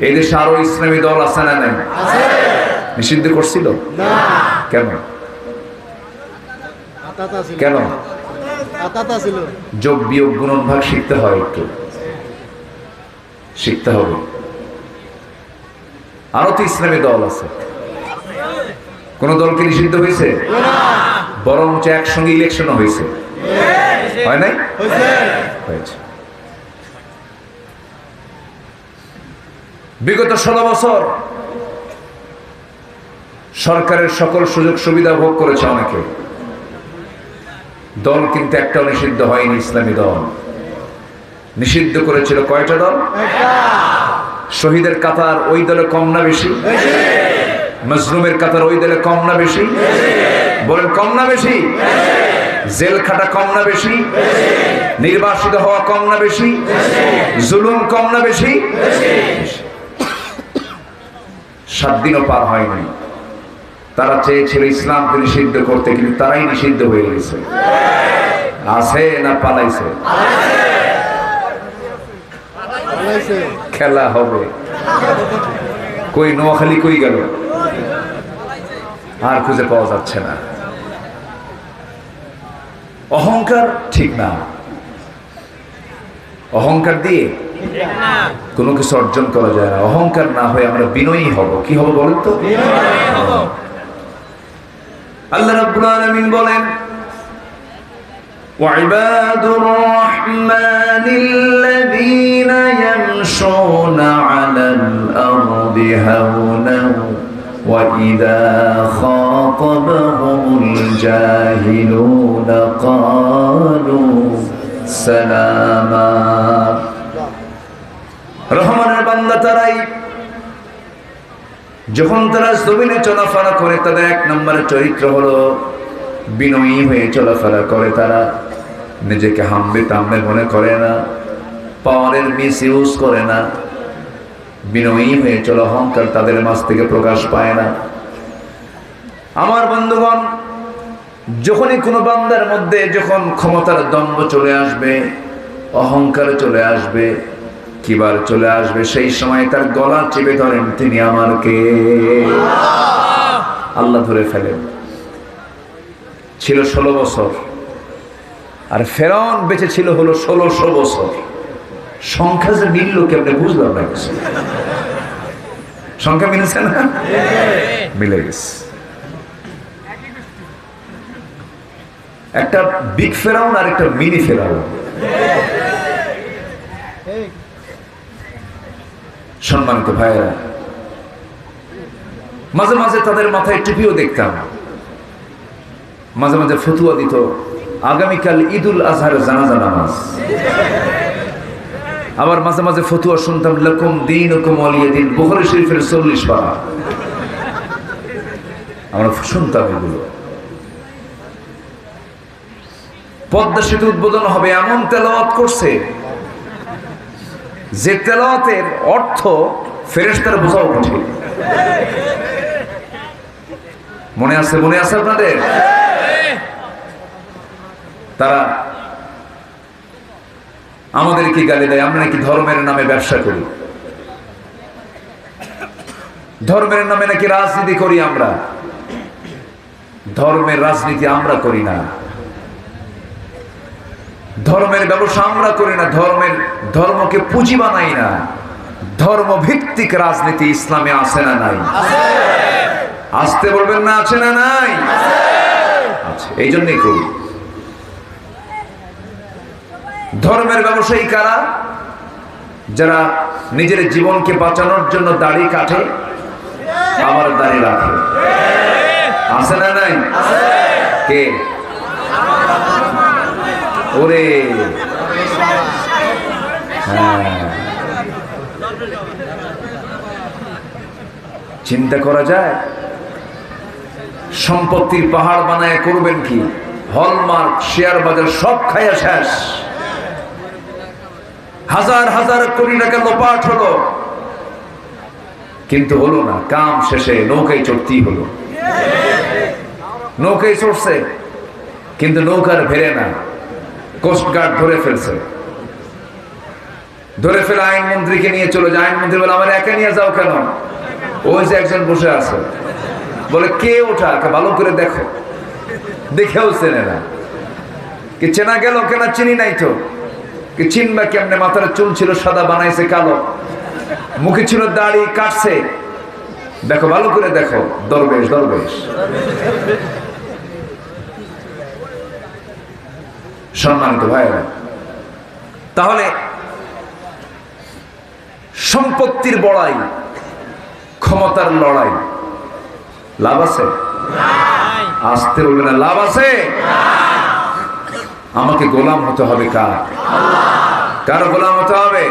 এই দেশে আরও ইসলামী দল আছে না নাই? নিষিদ্ধ করছিল? কেন? কেন? যোগ বিয়োগ গুণন ভাগ শিখতে হয় একটু। শিখতে হবে। আরও তো ইসলামী দল আছে। কোন দলকে নিষিদ্ধ হয়েছে? বরঞ্চ একসঙ্গে ইলেকশনও হয়েছে। হয় নাই? হয়েছে। বিগত ষোলো বছর সরকারের সকল সুযোগ সুবিধা ভোগ করেছে অনেকে। দল কিন্তু একটাও নিষিদ্ধ হয়নি ইসলামী দল। নিষিদ্ধ করেছিল কয়টা দল? শহীদের কাতার ওই দলে কম না বেশি? মজলুমের কাতার ওই দলে কম না বেশি? বলেন কম না বেশি? জেল খাটা কম না বেশি? নির্বাসিত হওয়া কম না বেশি? জুলুম কম না বেশি। সাত দিনও পার হয়নি। তারা চেয়েছিল ইসলামকে নিষিদ্ধ করতে কিন্তু তারাই নিষিদ্ধ হয়ে গেছে। আছে না পালাইছে? খেলা হবে। কই নোয়াখালী কই গেল? আর খুঁজে পাওয়া যাচ্ছে না। অহংকার ঠিক না। অহংকার দিয়ে কোনো কিছু অর্জন করা যায় না অহংকার না হয়ে আমরা বিনয়ী হব কি হব বলেন তো আল্লাহ রাব্বুল আলামিন বলেন وعباد الرحمن الذين يمشون على الأرض هونا وإذا خاطبهم الجاهلون قالوا سلاما রহমানের বান্দা তারাই। যখন তারা জমিনে চলাফেরা করে, তাদের এক নম্বরের চরিত্র হলো, বিনয়ী হয়ে চলাফেরা করে তারা। নিজেকে হামবে তামবে মনে করে না, পাওয়ারের মিস ইউজ করে না। বিনয়ী হয়ে চলো অহংকার তাদের মাছ থেকে প্রকাশ পায় না। আমার বন্ধুগণ, যখনই কোনো বান্দার মধ্যে যখন ক্ষমতার দ্বন্দ্ব চলে আসবে, অহংকার চলে আসবে কিবার চলে আসবে সেই সময় তার গলা চেপে ধরেন তিনি আমার কে আল্লাহ ধরে ফেলেন। ছিল ষোলো বছর। আর ফেরাউন বেঁচে ছিল হলো ষোলোশো বছর। সংখ্যা যে মিলল কেমনে বুঝলাম না সংখ্যা মিলেছে না? মিলে গেছে। একটা বিগ ফেরাউন আর একটা মিনি ফেরাউন। সম্মানিত ভাইয়েরা, মাঝে মাঝে তাদের মাথায় টুপিও দেখতাম। মাঝে মাঝে ফতুয়া দিত, আগামীকাল ঈদুল আজহার জানাজা নামাজ। আবার মাঝে মাঝে ফতুয়া শুনতাম, লকম দিন হুকুম অলিয়া দিন, বুখারি শরীফের চল্লিশ পারা। আমরা শুনতাম এগুলো। পদ্মা সেতু উদ্বোধন হবে, এমন তেলাওয়াত করছে যে তেলাওয়াতের অর্থ ফেরেশতার বোঝাও কঠিন মনে আছে মনে আছে আপনাদের? তারা আমাদের কি গালি দেয়? আমরা নাকি ধর্মের নামে ব্যবসা করি? ধর্মের নামে নাকি রাজনীতি করি আমরা? ধর্মের রাজনীতি আমরা করি না। ধর্মের ব্যবসা আমরা করি না, ধর্মের, ধর্মকে পুঁজি বানাই না। ধর্ম ভিত্তিক রাজনীতি ইসলামে আছে না নাই? আসতে বলবেন না, আছে না নাই? এই জন্যই করি। ধর্মের ব্যবসায়ী কারা? যারা নিজের জীবনকে বাঁচানোর জন্য দাড়ি কাটে আমার দাড়ি রাখে। আছে না নাই? কে? ওরে। হ্যাঁ। চিন্তা করা যায়, সম্পত্তির পাহাড় বানায় করবেন কি? হলমার্ক শেয়ার বাজার সব খাইয়া শেষ। হাজার হাজার কোটি টাকা লোপাট হলো। কিন্তু হলো না, কাম শেষে নৌকায় চড়তেই হলো। নৌকায় চড়ছে, কিন্তু নৌকার ভেরে না। কোস্টগার্ড ধরে ফেলছে। ধরে ফেলে আইনমন্ত্রীকে নিয়ে চলে যায়। আইনমন্ত্রী বলে, আমার একা নিয়ে যাও কেন? ওই যে একজন বসে আছে। বলে, কে ওঠা ভালো করে দেখো। দেখেও চেনে না। কি চেনা গেল কেন চিনি নাই তো? কি চিনবা কেমনে? মাথার চুল ছিল সাদা, বানাইছে কালো। মুখে ছিল দাড়ি, কাটছে। দেখো, ভালো করে দেখো। দরবেশ দরবেশ। সম্মানিত ভাইরা তাহলে সম্পত্তির বড়াই, ক্ষমতার লড়াই, লাভ আছে? আসতে বলবে না, লাভ আছে? আমাকে গোলাম হতে হবে কার? কার গোলাম হতে হবে?